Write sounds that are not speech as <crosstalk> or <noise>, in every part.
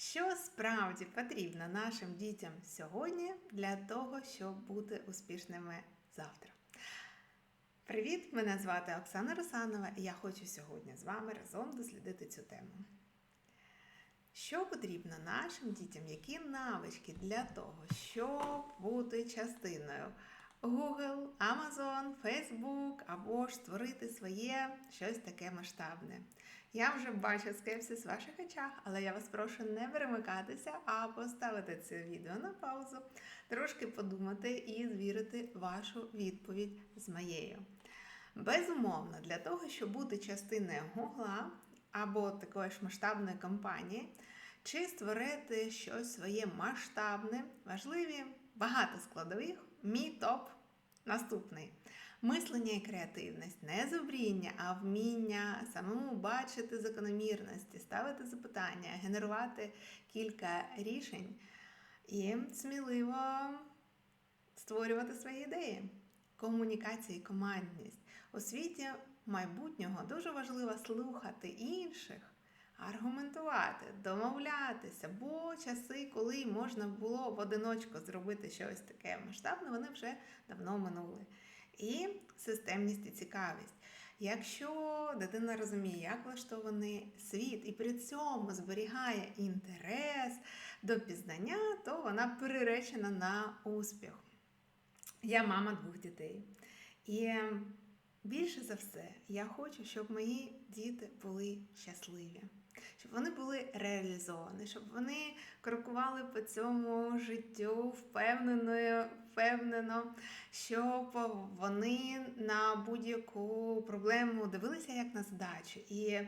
Що справді потрібно нашим дітям сьогодні для того, щоб бути успішними завтра? Привіт! Мене звати Оксана Русанова, і я хочу сьогодні з вами разом дослідити цю тему. Що потрібно нашим дітям, які навички для того, щоб бути частиною Google, Amazon, Facebook або ж створити своє щось таке масштабне? Я вже бачу скепсис в ваших очах, але я вас прошу не перемикатися, а поставити це відео на паузу, трошки подумати і звірити вашу відповідь з моєю. Безумовно, для того, щоб бути частиною Гугла або такої ж масштабної компанії, чи створити щось своє масштабне, важливі багато складових, мій топ наступний. Мислення і креативність, не зубріння, а вміння самому бачити закономірності, ставити запитання, генерувати кілька рішень і сміливо створювати свої ідеї. Комунікація і командність. У світі майбутнього дуже важливо слухати інших, аргументувати, домовлятися, бо часи, коли можна було в одиночку зробити щось таке масштабне, вони вже давно минули. І системність і цікавість. Якщо дитина розуміє, як влаштований світ, і при цьому зберігає інтерес до пізнання, то вона приречена на успіх. Я мама двох дітей. І більше за все, я хочу, щоб мої діти були щасливі, щоб вони були реалізовані, щоб вони крокували по цьому життю впевнено, впевнено, щоб вони на будь-яку проблему дивилися як на задачу і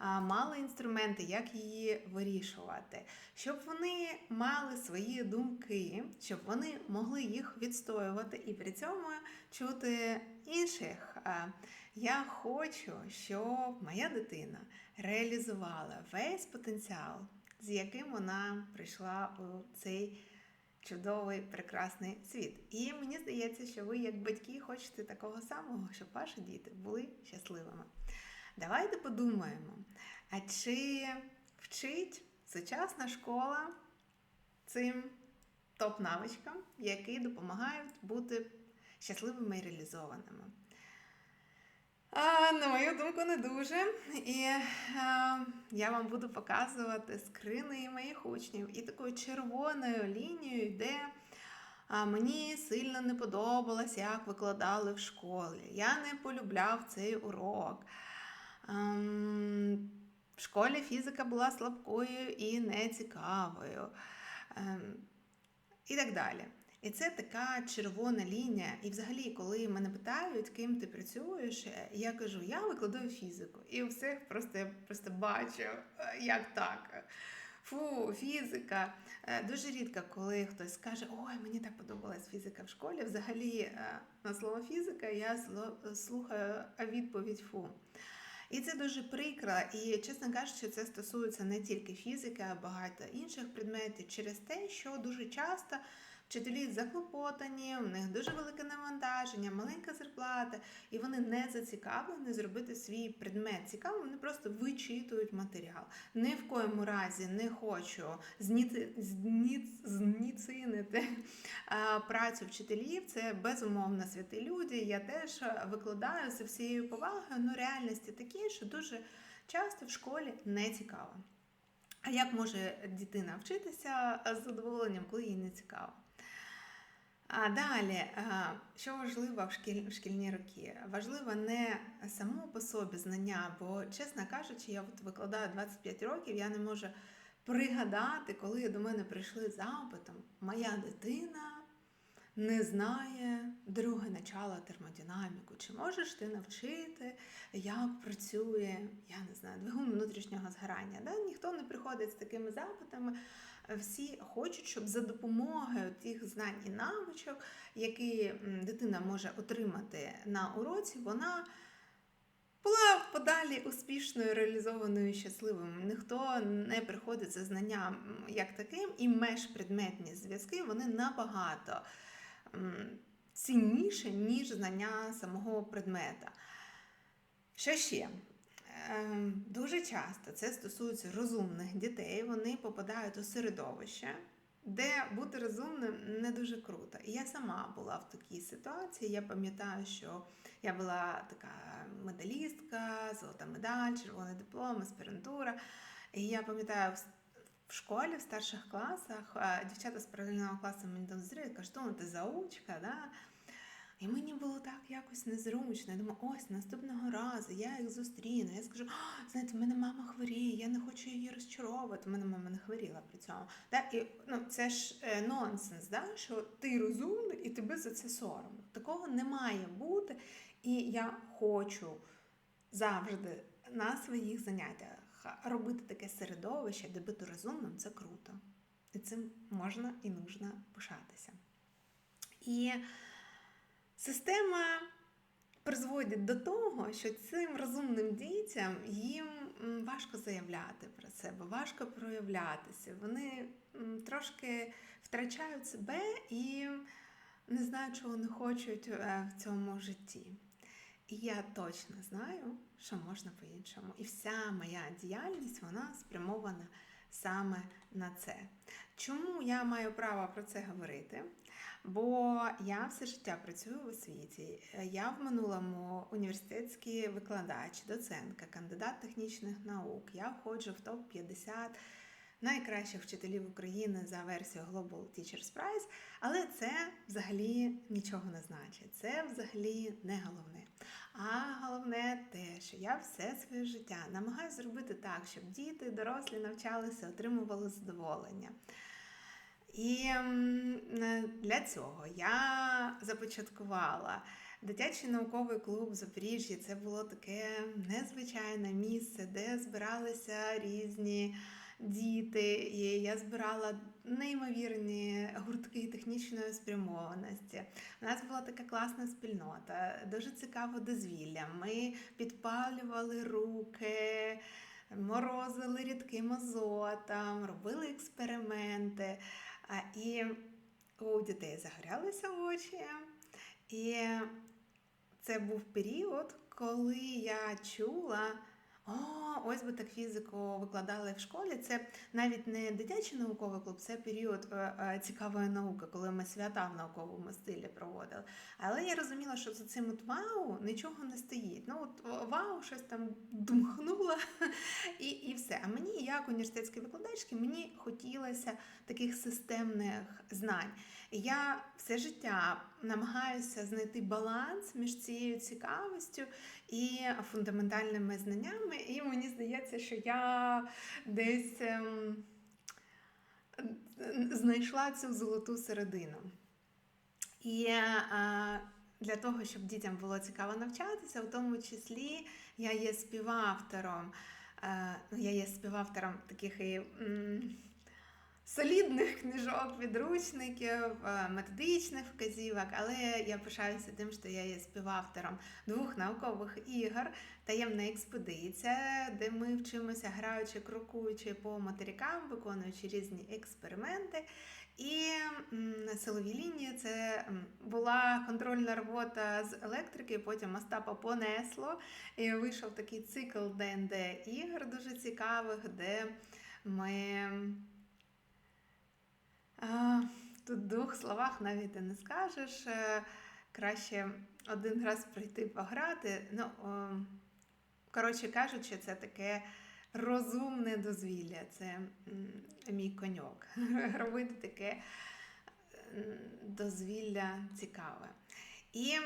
мали інструменти, як її вирішувати, щоб вони мали свої думки, щоб вони могли їх відстоювати і при цьому чути інших. Я хочу, щоб моя дитина реалізувала весь потенціал, з яким вона прийшла у цей чудовий прекрасний світ. І мені здається, що ви, як батьки, хочете такого самого, щоб ваші діти були щасливими. Давайте подумаємо, а чи вчить сучасна школа цим топ-навичкам, які допомагають бути щасливими і реалізованими? А, На мою думку, не дуже. І а, я вам буду показувати скрини моїх учнів. І такою червоною лінією йде. А мені сильно не подобалось, як викладали в школі. Я не полюбляв цей урок. Ем, в школі фізика була слабкою і нецікавою. Ем, і так далі. І це така червона лінія. І взагалі, коли мене питають, ким ти працюєш, я кажу, я викладаю фізику. І у всіх просто я просто бачу, як так. Фу, фізика. Дуже рідко, коли хтось скаже, ой, мені так подобалась фізика в школі. Взагалі, на слово фізика я слухаю відповідь фу. І це дуже прикро. І, чесно кажучи, це стосується не тільки фізики, а багато інших предметів через те, що дуже часто. Вчителі заклопотані, у них дуже велике навантаження, маленька зарплата, і вони не зацікавлені зробити свій предмет цікавим, вони просто вичитують матеріал. Ні в коєму разі не хочу зніци, зніц, зніцинити працю вчителів. Це безумовно святі люди. Я теж викладаю з всією повагою, але реальності такі, що дуже часто в школі не цікаво. А як може дитина вчитися з задоволенням, коли їй не цікаво? А далі, що важливо в, шкіль, в шкільні роки? Важливо не само по собі знання, бо, чесно кажучи, я от викладаю 25 років, я не можу пригадати, коли до мене прийшли запитом, моя дитина не знає друге начало термодинаміку. Чи можеш ти навчити, як працює, я не знаю, двигун внутрішнього згорання? Да? Ніхто не приходить з такими запитами. Всі хочуть, щоб за допомогою тих знань і навичок, які дитина може отримати на уроці, вона була подалі успішною, реалізованою, щасливою. Ніхто не приходить за знанням як таким, і межпредметні зв'язки вони набагато цінніше, ніж знання самого предмета. Що ще? Ем, дуже часто це стосується розумних дітей. Вони попадають у середовище, де бути розумним не дуже круто. І я сама була в такій ситуації. Я пам'ятаю, що я була така медалістка, золота медаль, червоний диплом, аспірантура. І я пам'ятаю, в- школі, в старших класах, дівчата з паралельного класу мені донозріли, кажуть, ну ти заучка, да? І мені було так якось незручно. Я думаю, ось наступного разу я їх зустріну. Я скажу, знаєте, в мене мама хворіє, я не хочу її розчаровувати. У мене мама не хворіла при цьому. Да? І, ну, це ж е, нонсенс, да? що ти розумний і тебе за це соромно. Такого не має бути. І я хочу завжди на своїх заняттях робити таке середовище, де бути розумним це круто. І цим можна і нужно пишатися. І система призводить до того, що цим розумним дітям їм важко заявляти про себе, важко проявлятися. Вони трошки втрачають себе і не знають, чого не хочуть е, в цьому житті. І я точно знаю, що можна по-іншому. І вся моя діяльність вона спрямована саме на це. Чому я маю право про це говорити? Бо я все життя працюю в освіті. Я в минулому університетський викладач, доцентка, кандидат технічних наук. Я входжу в топ 50 найкращих вчителів України за версією Global Teachers Prize, але це взагалі нічого не значить. Це взагалі не головне. А головне те, що я все своє життя намагаюся зробити так, щоб діти, дорослі навчалися, отримували задоволення. І е, для цього я започаткувала дитячий науковий клуб в Запоріжжі. Це було таке незвичайне місце, де збиралися різні діти. І я збирала неймовірні гуртки технічної спрямованості. У нас була така класна спільнота, дуже цікаво дозвілля. Ми підпалювали руки. Морозили рідким азотом, робили експерименти. І у дітей загорялися очі. І це був період, коли я чула. О, ось би так фізику викладали в школі. Це навіть не дитячий науковий клуб, це період е, е, цікавої науки, коли ми свята в науковому стилі проводили. Але я розуміла, що за цим от вау нічого не стоїть. Ну от вау, щось там дмухнуло <laughs> і, і все. А мені, як університетській викладачці, мені хотілося таких системних знань. Я все життя намагаюся знайти баланс між цією цікавістю і фундаментальними знаннями. І мені здається, що я десь ем, знайшла цю золоту середину. І е, для того, щоб дітям було цікаво навчатися, в тому числі я є співавтором. е, Ну, я є співавтором таких і солідних книжок, підручників, е, методичних вказівок, але я пишаюся тим, що я є співавтором двох наукових ігор Таємна експедиція, де ми вчимося, граючи, крокуючи по материкам, виконуючи різні експерименти. І силові лінії це була контрольна робота з електрики, потім Остапа понесло. І вийшов такий цикл ДНД ігор дуже цікавих, де ми тут в двох словах навіть і не скажеш. Е, Краще один раз прийти пограти. Ну, коротше кажучи, це таке розумне дозвілля. Це мій коньок. <laughs> Робити таке дозвілля цікаве. І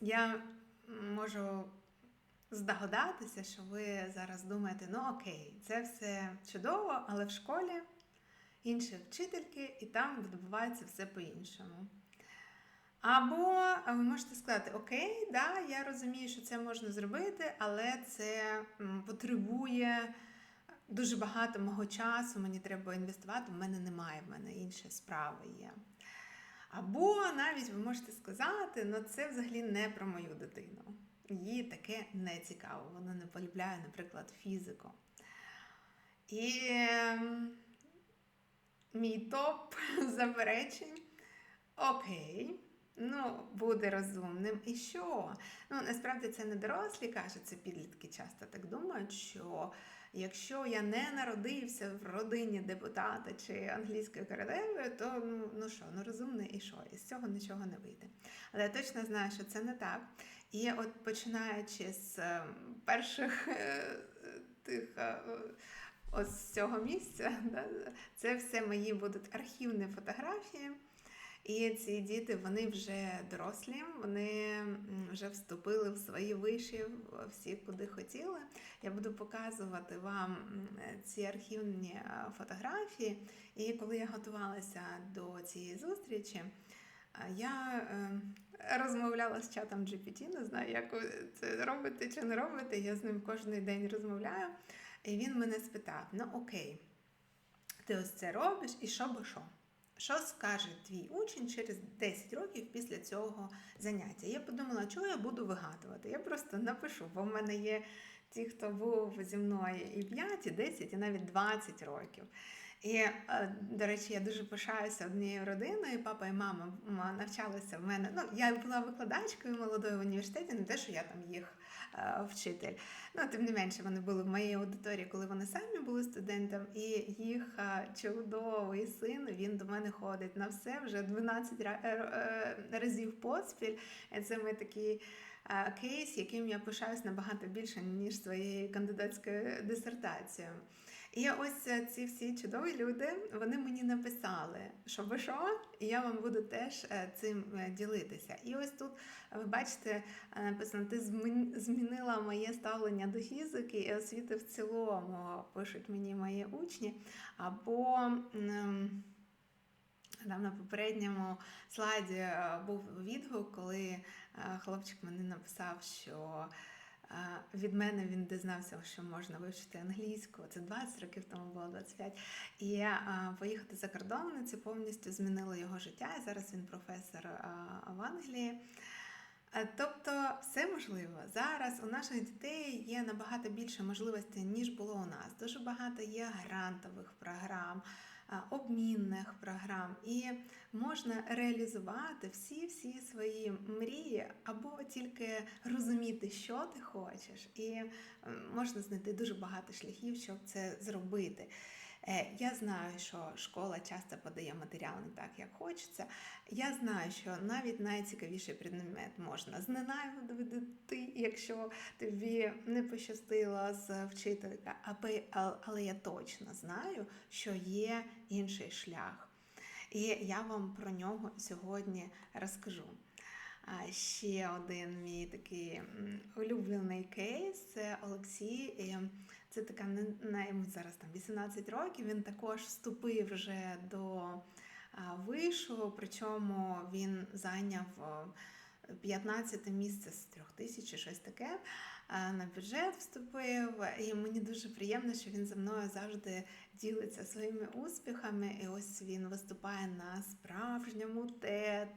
я можу здогадатися, що ви зараз думаєте, ну окей, це все чудово, але в школі інші вчительки, і там відбувається все по-іншому. Або ви можете сказати, окей, да, я розумію, що це можна зробити, але це потребує дуже багато мого часу, мені треба інвестувати, в мене немає, в мене інші справи є. Або навіть ви можете сказати, ну це взагалі не про мою дитину. Їй таке не цікаво, вона не полюбляє, наприклад, фізику. І ем, мій топ <laughs> заперечень. Окей, ну, буде розумним. І що? Ну, насправді це не дорослі кажуть, це підлітки часто так думають, що якщо я не народився в родині депутата чи англійської королеви, то ну, ну що, ну розумний і що? Із цього нічого не вийде. Але я точно знаю, що це не так. І от починаючи з е, перших е, тих. е, Ось з цього місця, <laughs> це все мої будуть архівні фотографії. І ці діти вони вже дорослі, вони вже вступили в свої виші, всі куди хотіли. Я буду показувати вам ці архівні фотографії. І коли я готувалася до цієї зустрічі, я е, розмовляла з чатом GPT, не знаю, як це робите чи не робите. Я з ним кожен день розмовляю. І він мене спитав: ну окей, ти ось це робиш, і що би що? Що скаже твій учень через 10 років після цього заняття? Я подумала, чого я буду вигадувати? Я просто напишу, бо в мене є ті, хто був зі мною і 5, і 10, і навіть 20 років. І, е, до речі, я дуже пишаюся однією родиною. Папа і мама навчалися в мене. Ну, я була викладачкою молодою в університеті, не те, що я там їх е, вчитель. Ну, тим не менше, вони були в моїй аудиторії, коли вони самі були студентом, і їх е, чудовий син він до мене ходить на все вже 12 ра- е, е, разів поспіль. Це ми такий е, кейс, яким я пишаюсь набагато більше, ніж своєю кандидатською дисертацією. І ось е, ці всі чудові люди, вони мені написали, що ви що, і я вам буду теж е, цим е, ділитися. І ось тут ви бачите, написано, ти змінила моє ставлення до фізики і освіти в цілому, пишуть мені мої учні. Або там на попередньому слайді був відгук, коли хлопчик мені написав, що від мене він дізнався, що можна вивчити англійську. Це 20 років тому було 25. І поїхати за кордон це повністю змінило його життя. І зараз він професор в Англії. Тобто все можливо. Зараз у наших дітей є набагато більше можливостей, ніж було у нас. Дуже багато є грантових програм, обмінних програм, і можна реалізувати всі-всі свої мрії, або тільки розуміти, що ти хочеш, і можна знайти дуже багато шляхів, щоб це зробити. Е, Я знаю, що школа часто подає матеріал не так, як хочеться. Я знаю, що навіть найцікавіший предмет можна зненавидити, якщо тобі не пощастило з вчителька, але я точно знаю, що є інший шлях. І я вам про нього сьогодні розкажу. А ще один мій такий улюблений кейс це Олексій. Це така не йому зараз там 18 років. Він також вступив вже до вишу, причому він зайняв 15 місце з трьох тисяч, щось таке. На бюджет вступив, і мені дуже приємно, що він за мною завжди ділиться своїми успіхами. І ось він виступає на справжньому тет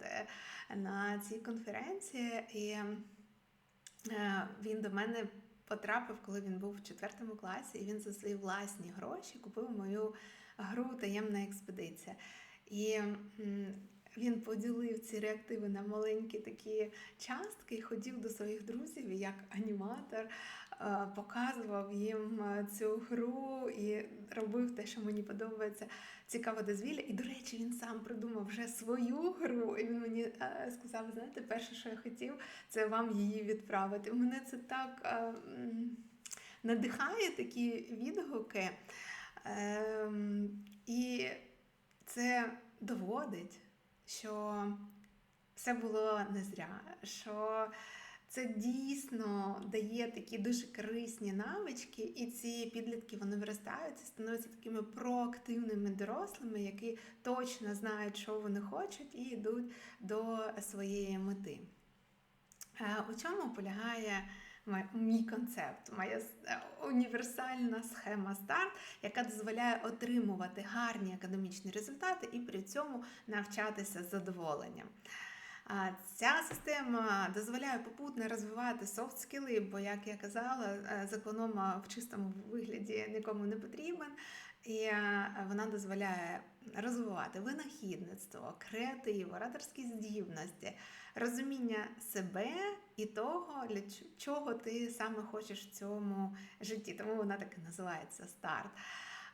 на цій конференції. І е, він до мене потрапив, коли він був в четвертому класі, і він за свої власні гроші купив мою гру Таємна експедиція. І він поділив ці реактиви на маленькі такі частки і ходив до своїх друзів як аніматор, показував їм е, цю гру і робив те, що мені подобається. Цікаве дозвілля. І, до речі, він сам придумав вже свою гру. І він мені е, сказав: знаєте, перше, що я хотів, це вам її відправити. Мене це так е, надихає такі відгуки. Ем, і це доводить, що все було не зря, що це дійсно дає такі дуже корисні навички, і ці підлітки вони виростають і такими проактивними дорослими, які точно знають, що вони хочуть, і йдуть до своєї мети. Е, У чому полягає мій концепт, моя е, універсальна схема старт, яка дозволяє отримувати гарні академічні результати і при цьому навчатися задоволенням. Ця система дозволяє попутно розвивати софт скіли, бо, як я казала, е, законома в чистому вигляді нікому не потрібен. І е, вона дозволяє розвивати винахідництво, креатив, ораторські здібності, розуміння себе і того, для чого ти саме хочеш в цьому житті. Тому вона так і називається старт.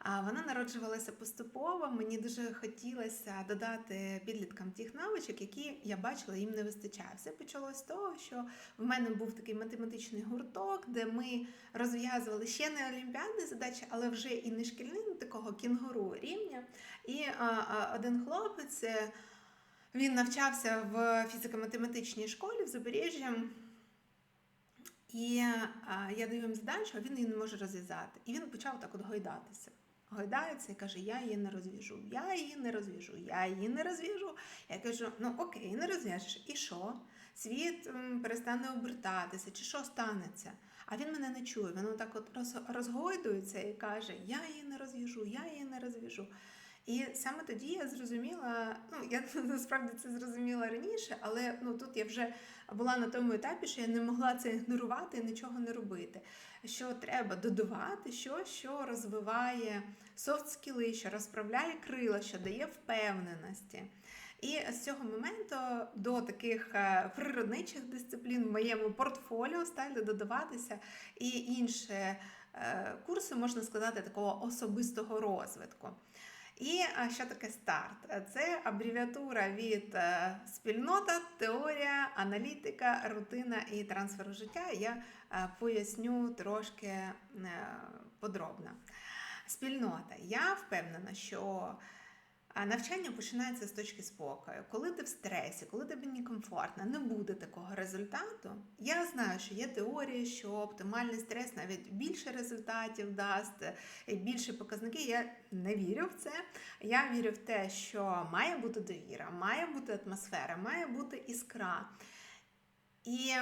А вона народжувалася поступово. Мені дуже хотілося додати підліткам тих навичок, які я бачила, їм не вистачає. Все почалось з того, що в мене був такий математичний гурток, де ми розв'язували ще не олімпіадні задачі, але вже і не шкільні, ну, такого кінгуру рівня. І один хлопець. е, Він навчався в фізико-математичній школі в Запоріжжі. І я даю йому задачу, а він її не може розв'язати. І він почав так от гойдатися. Гойдається і каже: Я її не розв'яжу, я її не розв'яжу, я її не розв'яжу. Я кажу: ну окей, не розв'яжеш. І що? Світ перестане обертатися, чи що станеться? А він мене не чує. Він так от роз- розгойдується і каже: Я її не розв'яжу, я її не розв'яжу. І саме тоді я зрозуміла, ну я <laughs> насправді це зрозуміла раніше, але ну тут я вже була на тому етапі, що я не могла це ігнорувати і нічого не робити. Що треба додавати щось, що розвиває софт скіли, що розправляє крила, що дає впевненості. І з цього моменту до таких е, природничих дисциплін в моєму портфоліо стали додаватися і інші е, курси, можна сказати, такого особистого розвитку. І що таке старт? Це абревіатура від е, спільнота, теорія, аналітика, рутина і трансферу життя. Я е, поясню трошки е, подробно. Спільнота. Я впевнена, що а навчання починається з точки спокою. Коли ти в стресі, коли тобі некомфортно, не буде такого результату. Я знаю, що є теорія, що оптимальний стрес навіть більше результатів дасть, більше показники. Я не вірю в це. Я вірю в те, що має бути довіра, має бути атмосфера, має бути іскра. І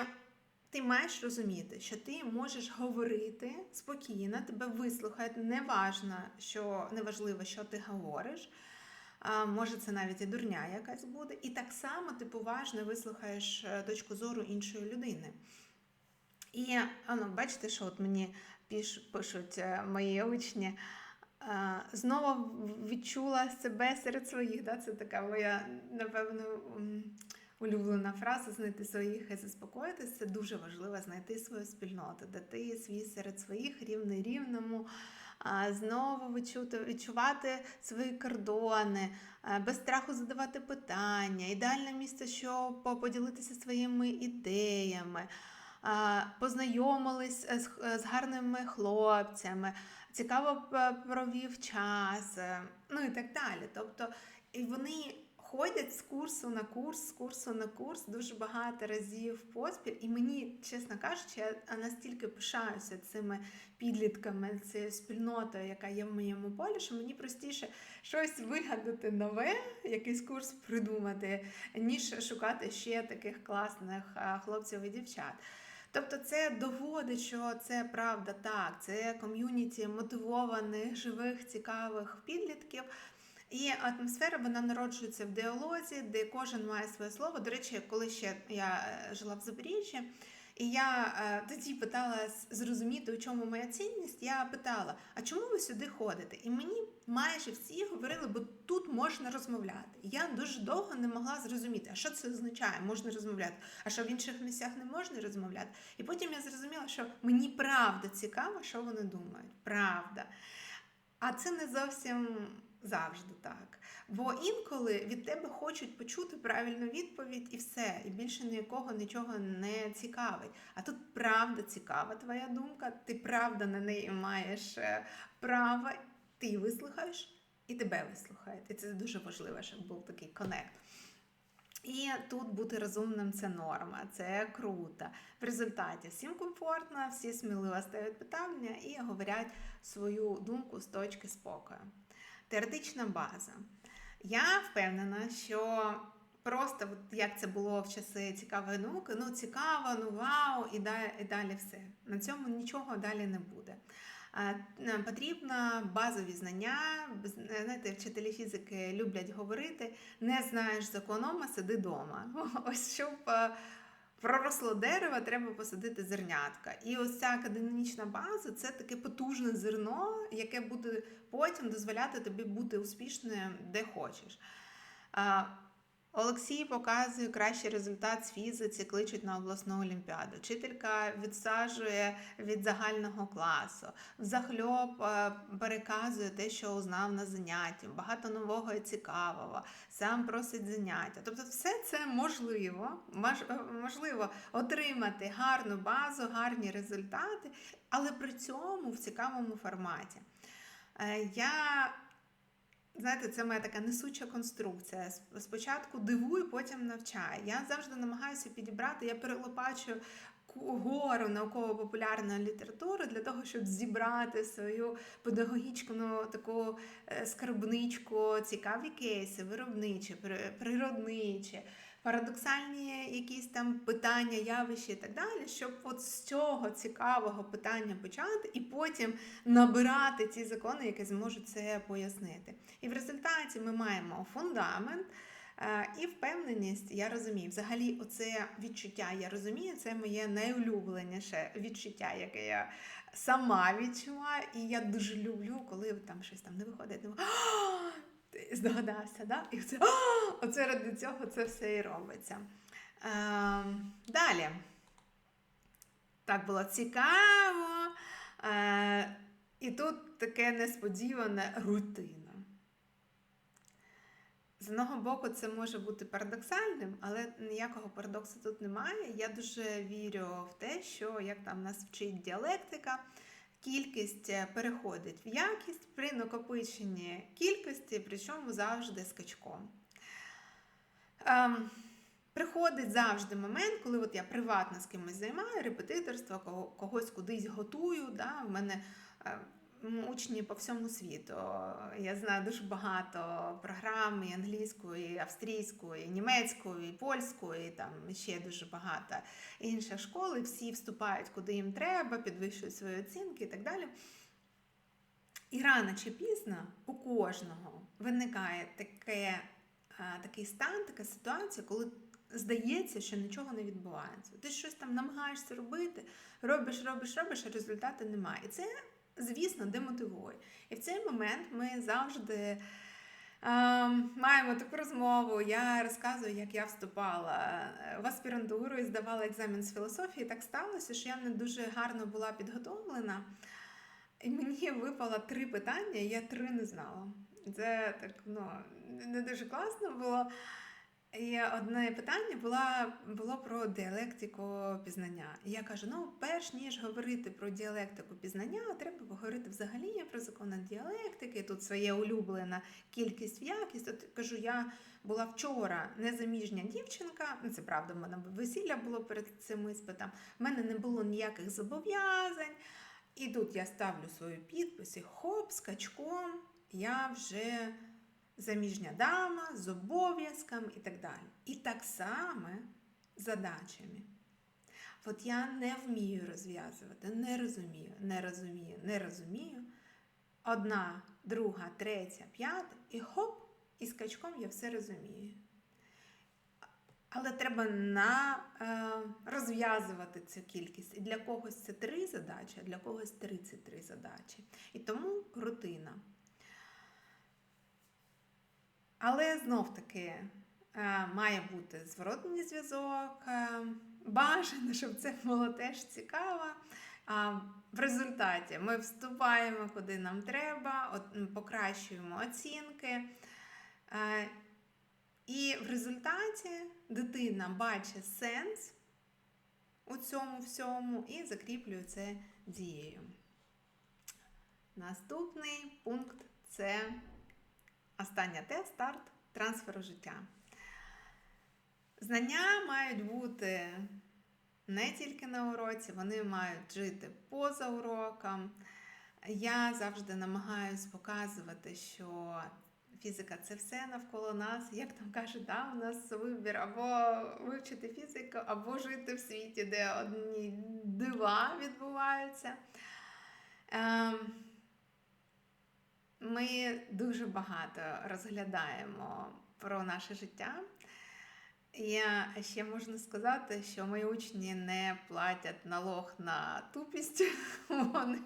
ти маєш розуміти, що ти можеш говорити спокійно, тебе вислухають, неважно, що неважливо, що ти говориш. Може, це навіть і дурня якась буде. І так само ти поважно вислухаєш е, точку зору іншої людини. І ну, бачите, що от мені пишуть е, мої учні. Знову відчула себе серед своїх. Да? Це така моя, напевно, улюблена фраза знайти своїх і заспокоїтися. Це дуже важливо знайти свою спільноту, де ти свій серед своїх рівний рівному. Знову відчувати свої кордони, без страху задавати питання, ідеальне місце, щоб поділитися своїми ідеями, познайомились е, з, гарними хлопцями, цікаво провів час, е, ну і так далі. Тобто, і вони ходять з курсу на курс, з курсу на курс дуже багато разів поспіль. І мені, чесно кажучи, я настільки пишаюся цими підлітками, цією спільнотою, яка є в моєму полі, що мені простіше щось вигадати нове, якийсь курс придумати, ніж шукати ще таких класних хлопців і дівчат. Тобто це доводить, що це правда так, це ком'юніті мотивованих, живих, цікавих підлітків. І атмосфера вона народжується в діалозі, де кожен має своє слово. До речі, коли ще я е, жила в Запоріжжі, і я е, тоді питала зрозуміти, у чому моя цінність. Я питала: а чому ви сюди ходите? І мені майже всі говорили, бо тут можна розмовляти. Я дуже довго не могла зрозуміти, а що це означає, можна розмовляти, а що в інших місцях не можна розмовляти. І потім я зрозуміла, що мені правда цікаво, що вони думають. Правда. А це не зовсім завжди так. Бо інколи від тебе хочуть почути правильну відповідь і все, і більше ніякого нічого не цікавить. А тут правда цікава твоя думка, ти правда на неї маєш е, право, ти її вислухаєш і тебе вислухають. І це дуже важливо, щоб був такий конект. І тут бути розумним це норма, це круто. В результаті всім комфортно, всі сміливо ставлять питання і говорять свою думку з точки спокою. Теоретична база. Я впевнена, що просто от як це було в часи цікавої науки, ну цікаво, ну вау, і далі, все. На цьому нічого далі не буде. Потрібно базові знання. Знаєте, вчителі фізики люблять говорити: не знаєш законома, сиди вдома. <laughs> Ось щоб е, проросло дерево, треба посадити зернятка. І ось ця академічна база це таке потужне зерно, яке буде потім дозволяти тобі бути успішним де хочеш. Олексій показує кращий результат з фізиці, кличуть на обласну олімпіаду. Вчителька відсаджує від загального класу, взахльоб е, переказує те, що узнав на занятті, багато нового і цікавого, сам просить заняття. Тобто, все це можливо, е, можливо отримати гарну базу, гарні результати, але при цьому в цікавому форматі. Е, Я Знаєте, це моя така несуча конструкція. Спочатку дивую, потім навчаю. Я завжди намагаюся підібрати, я перелопачую ку- гору науково-популярної літератури для того, щоб зібрати свою педагогічну таку е, скарбничку, цікаві кейси, виробничі, при- природничі, парадоксальні якісь там питання, явища і так далі, щоб от з цього цікавого питання почати і потім набирати ті закони, які зможуть це пояснити. І в результаті ми маємо фундамент. е, І впевненість, я розумію. Взагалі, оце відчуття, я розумію, це моє найулюбленіше відчуття, яке я сама відчуваю. І я дуже люблю, коли там щось там не виходить. Думаю, «А, ти здогадався, да? І це, <gasps> оце ради цього це все і робиться. Ем, далі. Так було цікаво. Е, і тут таке несподіване рутина. З одного боку, це може бути парадоксальним, але ніякого парадоксу тут немає. Я дуже вірю в те, що як там нас вчить діалектика, кількість е, переходить в якість при накопиченні кількості, причому завжди скачком. Ем, Приходить завжди момент, коли от я приватно з кимось займаю, репетиторство, кого- когось кудись готую. Да? В мене е, м, учні по всьому світу. Я знаю дуже багато програм і англійської, і австрійської, і німецької, і польської, і там ще дуже багато інших школ. І всі вступають куди їм треба, підвищують свої оцінки і так далі. І рано чи пізно у кожного виникає таке, такий стан, така ситуація, коли здається, що нічого не відбувається. Ти щось там намагаєшся робити, робиш, робиш, робиш, а результату немає. І це, звісно, демотивує. І в цей момент ми завжди. Ем, Маємо таку розмову. Я розказую, як я вступала е, в аспірантуру і здавала екзамен з філософії. Так сталося, що я не дуже гарно була підготовлена. І мені випало три питання, і я три не знала. Це так ну, не дуже класно було. І одне питання було, було про діалектику пізнання. І я кажу: ну, перш ніж говорити про діалектику пізнання, треба поговорити взагалі про закони діалектики. Тут своє улюблена кількість в якість. От кажу, я була вчора незаміжня дівчинка. Ну, це правда, в мене весілля було перед цим іспитом. В мене не було ніяких зобов'язань. І тут я ставлю свої підписи, хоп, скачком, я вже заміжня дама з обов'язками і так далі. І так само задачами. От я не вмію розв'язувати, не розумію, не розумію, не розумію. Одна, друга, третя, п'ята, і хоп, і скачком я все розумію. Але треба на, е, розв'язувати цю кількість. І для когось це три задачі, а для когось 33 задачі. І тому рутина. Але знов таки е, має бути зворотний зв'язок. е, Бажано, щоб це було теж цікаво. В результаті ми вступаємо куди нам треба, покращуємо оцінки. Е, І в результаті дитина бачить сенс у цьому всьому і закріплює це дією. Наступний пункт це остання Т старт трансферу життя. Знання мають бути не тільки на уроці, вони мають жити поза уроком. Я завжди намагаюсь показувати, що фізика це все навколо нас. Як там кажуть, да, у нас вибір або вивчити фізику, або жити в світі, де одні дива відбуваються. Ем, Ми дуже багато розглядаємо про наше життя. Я ще можна сказати, що мої учні не платять налог на тупість. <laughs> Вони,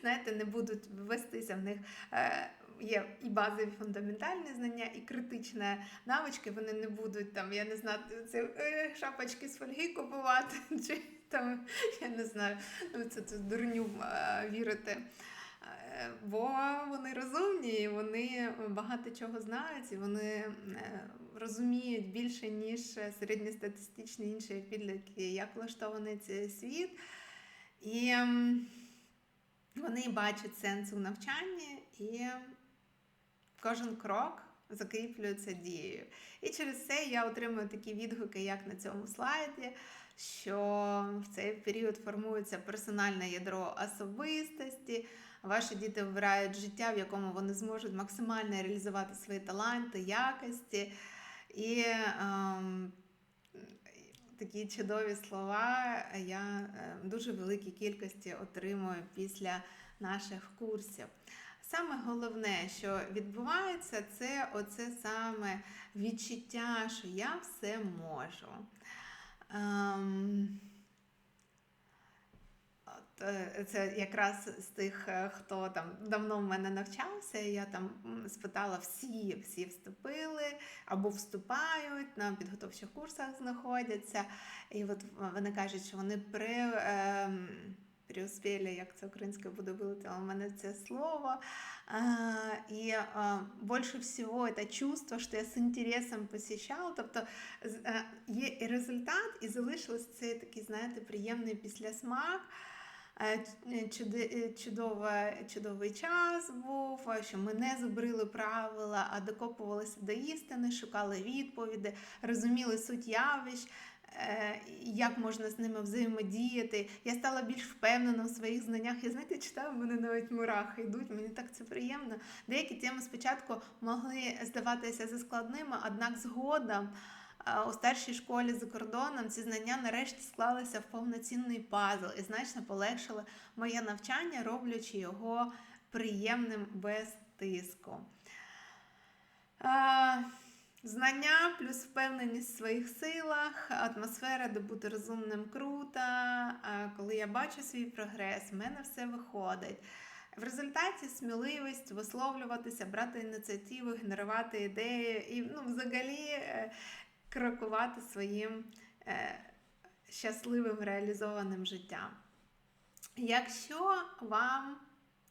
знаєте, не будуть вестися в них. е, Є і базові фундаментальні знання, і критичні навички. Вони не будуть там, я не знаю, це е, шапочки з фольги купувати, <laughs> чи там, я не знаю, ну це, це дурню е, вірити. Е, Бо вони розумні, вони багато чого знають, і вони е, розуміють більше, ніж середньостатистичні інші підлітки, як влаштований цей світ. І вони бачать сенс у навчанні, і кожен крок закріплюється дією. І через це я отримую такі відгуки, як на цьому слайді, що в цей період формується персональне ядро особистості. Ваші діти обирають життя, в якому вони зможуть максимально реалізувати свої таланти, якості. І ем, такі чудові слова я е, дуже великій кількості отримую після наших курсів. Саме головне, що відбувається, це оце саме відчуття, що я все можу. Ем, Це якраз з тих, е, хто там давно в мене навчався. Я там спитала, всі, всі вступили або вступають на підготовчих курсах знаходяться. І от вони кажуть, що вони при. ем, преуспели, як це українською буде вилетіло у мене це слово. І а, більше всього це чувство, що я з інтересом посещала. Тобто є результат, і залишилось цей такий, знаєте, приємний післясмак. Е, е, чудова, чудовий час був, е, що ми не забрили правила, а докопувалися до істини, шукали відповіді, розуміли суть явищ, е, як можна з ними взаємодіяти. Я стала більш впевнена у своїх знаннях. Я знаєте, читаю, в мене навіть мурахи йдуть, мені так це приємно. Деякі теми спочатку могли здаватися заскладними, однак згодом. У старшій школі за кордоном ці знання нарешті склалися в повноцінний пазл і значно полегшили моє навчання, роблячи його приємним без тиску. Знання плюс впевненість в своїх силах, атмосфера, де бути розумним круто. А Коли я бачу свій прогрес, в мене все виходить. В результаті сміливість висловлюватися, брати ініціативу, генерувати ідеї і ну, взагалі е, крокувати своїм е, щасливим реалізованим життям. Якщо вам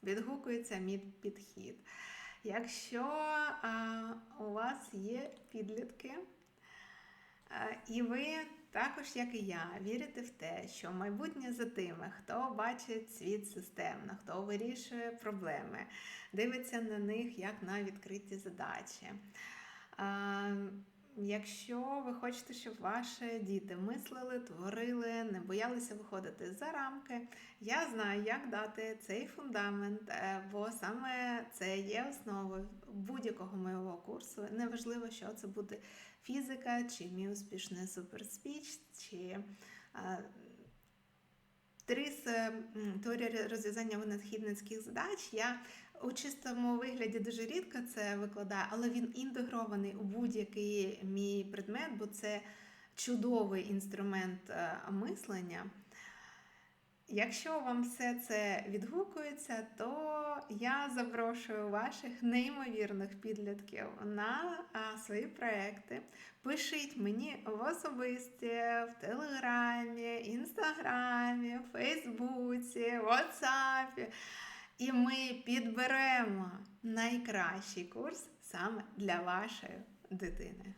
відгукується мій підхід, якщо а, у вас є підлітки, а, і ви також, як і я, вірите в те, що майбутнє за тими, хто бачить світ системно, хто вирішує проблеми, дивиться на них як на відкриті задачі. А, Якщо ви хочете, щоб ваші діти мислили, творили, не боялися виходити за рамки, я знаю, як дати цей фундамент, е, бо саме це є основою будь-якого моєго курсу. Неважливо, що це буде фізика, чи мій успішний суперспіч, чи е, ТРИС, теорія розв'язання винахідницьких задач. Я у чистому вигляді дуже рідко це викладаю, але він інтегрований у будь-який мій предмет, бо це чудовий інструмент е, мислення. Якщо вам все це відгукується, то я запрошую ваших неймовірних підлітків на свої проекти. Пишіть мені в особисті, в Телеграмі, Інстаграмі, Фейсбуці, Ватсапі. І ми підберемо найкращий курс саме для вашої дитини.